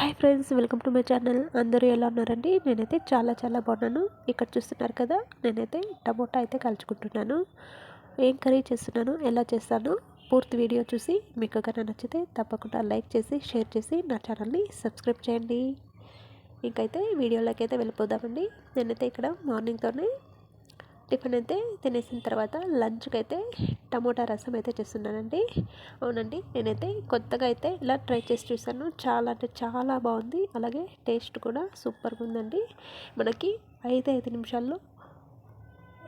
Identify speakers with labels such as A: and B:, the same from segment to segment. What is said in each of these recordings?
A: Hi friends welcome to my channel. అందరూ ఎలా ఉన్నారండి? నేనైతే చాలా చాలా బాగున్నాను. ఇక్కడ చూస్తున్నారు కదా నేనైతే టమోటా అయితే కలుచుకుంటున్నాను. ఏం కర్రీ చేస్తున్నాను ఎలా చేస్తాను పూర్తి వీడియో చూసి మీకు కన్నా నచ్చితే తప్పకుండా లైక్ చేసి షేర్ చేసి నా ఛానల్ని సబ్స్క్రైబ్ చేయండి. ఇంకైతే వీడియోలోకి అయితే వెళ్ళిపోదామండి. నేనైతే ఇక్కడ మార్నింగ్తోనే టిఫిన్ అయితే తినేసిన తర్వాత లంచ్కి అయితే టమోటా రసం అయితే చేస్తున్నానండి. అవునండి నేనైతే కొత్తగా అయితే ఇలా ట్రై చేసి చూసాను చాలా అంటే చాలా బాగుంది. అలాగే టేస్ట్ కూడా సూపర్గా ఉందండి. మనకి ఐదు ఐదు నిమిషాల్లో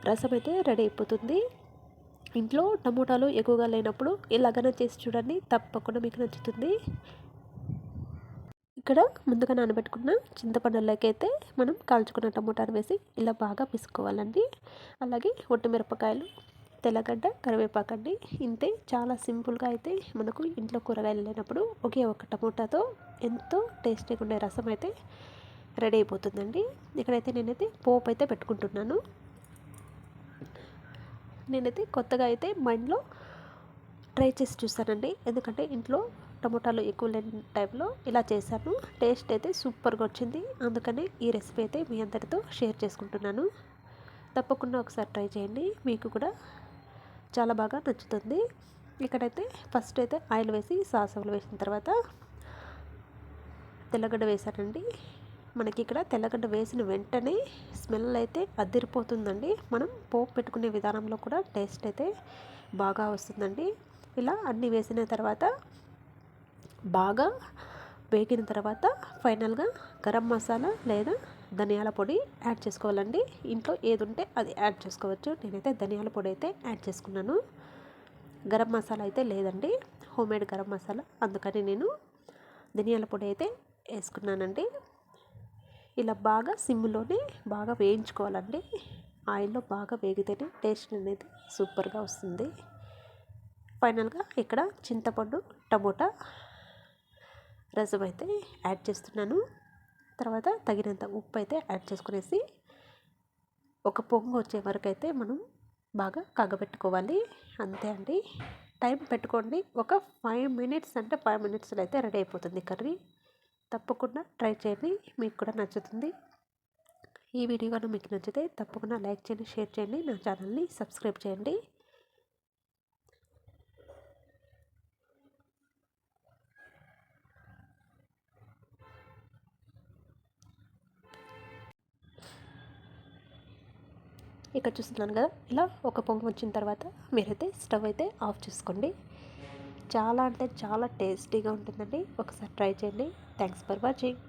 A: రసం అయితే రెడీ అయిపోతుంది. ఇంట్లో టమోటాలు ఎక్కువగా లేనప్పుడు ఇలాగనే చేసి చూడండి. తప్పకుండా మీకు నచ్చుతుంది. ఇక్కడ ముందుగా నానబెట్టుకున్న చింతపండులోకి అయితే మనం కాల్చుకున్న టమోటాలు వేసి ఇలా బాగా పిసుకోవాలండి. అలాగే మిరపకాయలు తెల్లగడ్డ కరివేపాకండి. ఇంతే చాలా సింపుల్గా అయితే మనకు ఇంట్లో కూరగాయలు లేనప్పుడు ఒకే ఒక టమోటాతో ఎంతో టేస్టీగా ఉండే రసం అయితే రెడీ అయిపోతుందండి. ఇక్కడైతే నేనైతే పోపు అయితే పెట్టుకుంటున్నాను. నేనైతే కొత్తగా అయితే మైండ్లో ట్రై చేసి చూస్తానండి ఎందుకంటే ఇంట్లో టమోటాలు ఎక్కువ లేని టైంలో ఇలా చేశాను. టేస్ట్ అయితే సూపర్గా వచ్చింది. అందుకనే ఈ రెసిపీ అయితే మీ అందరితో షేర్ చేసుకుంటున్నాను. తప్పకుండా ఒకసారి ట్రై చేయండి. మీకు కూడా చాలా బాగా నచ్చుతుంది. ఇక్కడైతే ఫస్ట్ అయితే ఆయిల్ వేసి సాసములు వేసిన తర్వాత తెల్లగడ్డ వేసానండి మనకి ఇక్కడ తెల్లగడ్డ వేసిన వెంటనే స్మెల్ అయితే అదిరిపోతుందండి. మనం పోపు పెట్టుకునే విధానంలో కూడా టేస్ట్ అయితే బాగా వస్తుందండి. ఇలా అన్నీ వేసిన తర్వాత బాగా వేగిన తర్వాత ఫైనల్గా గరం మసాలా లేదా ధనియాల పొడి యాడ్ చేసుకోవాలండి. ఇంట్లో ఏది ఉంటే అది యాడ్ చేసుకోవచ్చు. నేనైతే ధనియాల పొడి అయితే యాడ్ చేసుకున్నాను. గరం మసాలా అయితే లేదండి. హోమ్మేడ్ గరం మసాలా. అందుకని నేను ధనియాల పొడి అయితే వేసుకున్నానండి. ఇలా బాగా సిమ్లోనే బాగా వేయించుకోవాలండి. ఆయిల్లో బాగా వేగితేనే టేస్ట్ అనేది సూపర్గా వస్తుంది. ఫైనల్గా ఇక్కడ చింతపండు టమోటా రసం అయితే యాడ్ చేస్తున్నాను. తర్వాత తగినంత ఉప్పు అయితే యాడ్ చేసుకునేసి ఒక పొంగు వచ్చే వరకు అయితే మనం బాగా కాగబెట్టుకోవాలి. అంతే అండి. టైం పెట్టుకోండి. ఒక ఫైవ్ మినిట్స్ అంటే ఫైవ్ మినిట్స్లో అయితే రెడీ అయిపోతుంది కర్రీ. తప్పకుండా ట్రై చేయండి. మీకు కూడా నచ్చుతుంది. ఈ వీడియో కనుక మీకు నచ్చితే తప్పకుండా లైక్ చేయండి షేర్ చేయండి. నా ఛానల్ని సబ్స్క్రైబ్ చేయండి. ఇక్కడ చూస్తున్నాను కదా ఇలా ఒక పొంగు వచ్చిన తర్వాత మీరైతే స్టవ్ అయితే ఆఫ్ చేసుకోండి. చాలా అంటే చాలా టేస్టీగా ఉంటుందండి. ఒకసారి ట్రై చేయండి. Thanks for watching.